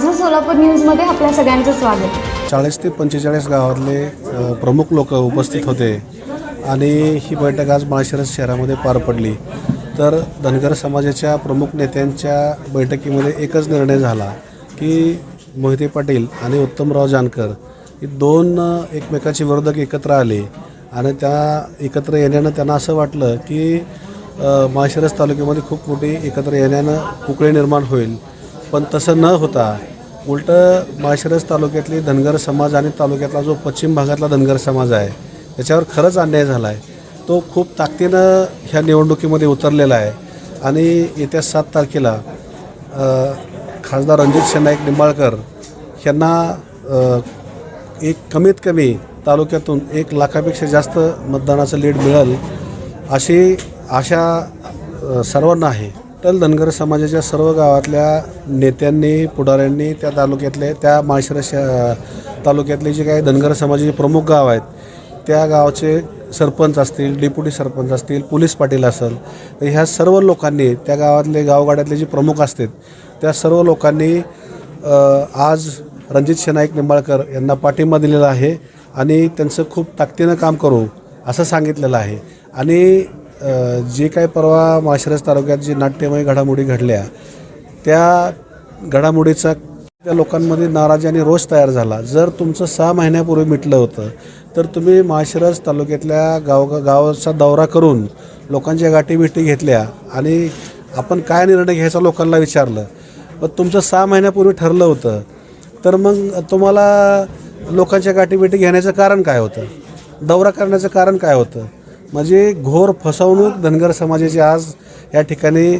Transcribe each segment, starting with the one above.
माझं सोलापूर न्यूजमध्ये आपल्या सगळ्यांचं स्वागत. चाळीस ते पंचेचाळीस गावातले प्रमुख लोक उपस्थित होते आणि ही बैठक आज माळशिरस शहरामध्ये पार पडली. तर धनगर समाजाच्या प्रमुख नेत्यांच्या बैठकीमध्ये एकच निर्णय झाला की मोहिते पाटील आणि उत्तमराव जानकर ही दोन एकमेकाचे विरोधक एकत्र आले आणि त्या एकत्र येण्यानं त्यांना असं वाटलं की माळशिरस तालुक्यामध्ये खूप मोठी एकत्र येण्यानं कुकळे निर्माण होईल. पण तसं न होता उलटं माळशिरस तालुक्यातली धनगर समाज आणि तालुक्यातला जो पश्चिम भागातला धनगर समाज आहे त्याच्यावर खरंच अन्याय झाला आहे तो खूप ताकदीनं ह्या निवडणुकीमध्ये उतरलेला आहे. आणि येत्या सात तारखेला खासदार रणजित शेनाईक निंबाळकर यांना एक कमीत कमी तालुक्यातून एक लाखापेक्षा जास्त मतदानाचं लीड मिळेल अशी आशा सर्वांना आहे. तर धनगर समाजाच्या सर्व गावातल्या नेत्यांनी पुढाऱ्यांनी त्या तालुक्यातले त्या माळशिरस अ, तालुक्यातले जे काही धनगर समाजाचे प्रमुख गाव आहेत त्या गावाचे सरपंच असतील डेप्युटी सरपंच असतील पोलीस पाटील असेल तर ह्या सर्व लोकांनी त्या गावातले गावगाड्यातले जे प्रमुख असतात त्या सर्व लोकांनी अ, आज रणजित शेनाईक निंबाळकर यांना पाठिंबा दिलेला आहे आणि त्यांचं खूप ताकदीनं काम करू असं सांगितलेलं आहे. आणि जे काही परवा माळशिरस तालुक्यात जी नाट्यमय घडामोडी घडल्या त्या घडामोडीचा त्या लोकांमध्ये नाराजी आणि रोष तयार झाला. जर तुमचं सहा महिन्यापूर्वी मिटलं होतं तर तुम्ही माळशिरस तालुक्यातल्या गाव गावाचा दौरा करून लोकांच्या गाठीभेटी घेतल्या आणि आपण काय निर्णय घ्यायचा लोकांना विचारलं. मग तुमचं सहा महिन्यापूर्वी ठरलं होतं तर मग तुम्हाला लोकांच्या गाठीभेटी घेण्याचं कारण काय होतं? दौरा करण्याचं कारण काय होतं? म्हणजे घोर फसवणूक धनगर समाजाची आज या ठिकाणी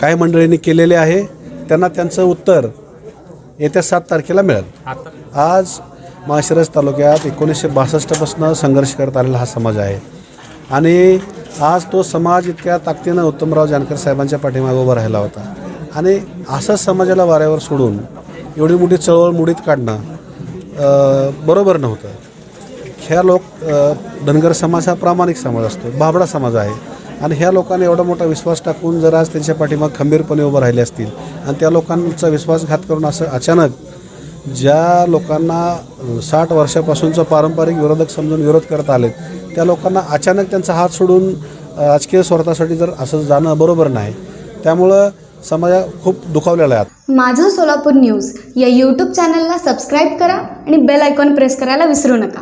काही मंडळींनी केलेले आहे. त्यांना त्यांचं उत्तर येत्या सात तारखेला मिळेल. आज माळशिरस तालुक्यात एकोणीसशे बासष्टपासून संघर्ष करत आलेला हा समाज आहे. आणि आज तो समाज इतक्या ताकदीनं उत्तमराव जानकर साहेबांच्या पाठीमागे उभा राहिला होता. आणि असंच समाजाला वाऱ्यावर सोडून एवढी मोठी चळवळ मुडीत काढणं बरोबर नव्हतं. ह्या लोक धनगर समाज हा प्रामाणिक समाज असतो बाबडा समाज आहे. आणि ह्या लोकांनी एवढा मोठा विश्वास टाकून जर आज त्यांच्या पाठीमाग खंबीरपणे उभं राहिले असतील आणि त्या लोकांचा विश्वासघात करून असं अचानक ज्या लोकांना साठ वर्षापासूनचं पारंपरिक विरोधक समजून विरोध करत आलेत त्या लोकांना अचानक त्यांचा हात सोडून राजकीय स्वार्थासाठी जर असं जाणं बरोबर नाही त्यामुळं समाजा खूप दुखावलेला आहे. माझं सोलापूर न्यूज या यूट्यूब चॅनलला सबस्क्राईब करा आणि बेल आयकॉन प्रेस करायला विसरू नका.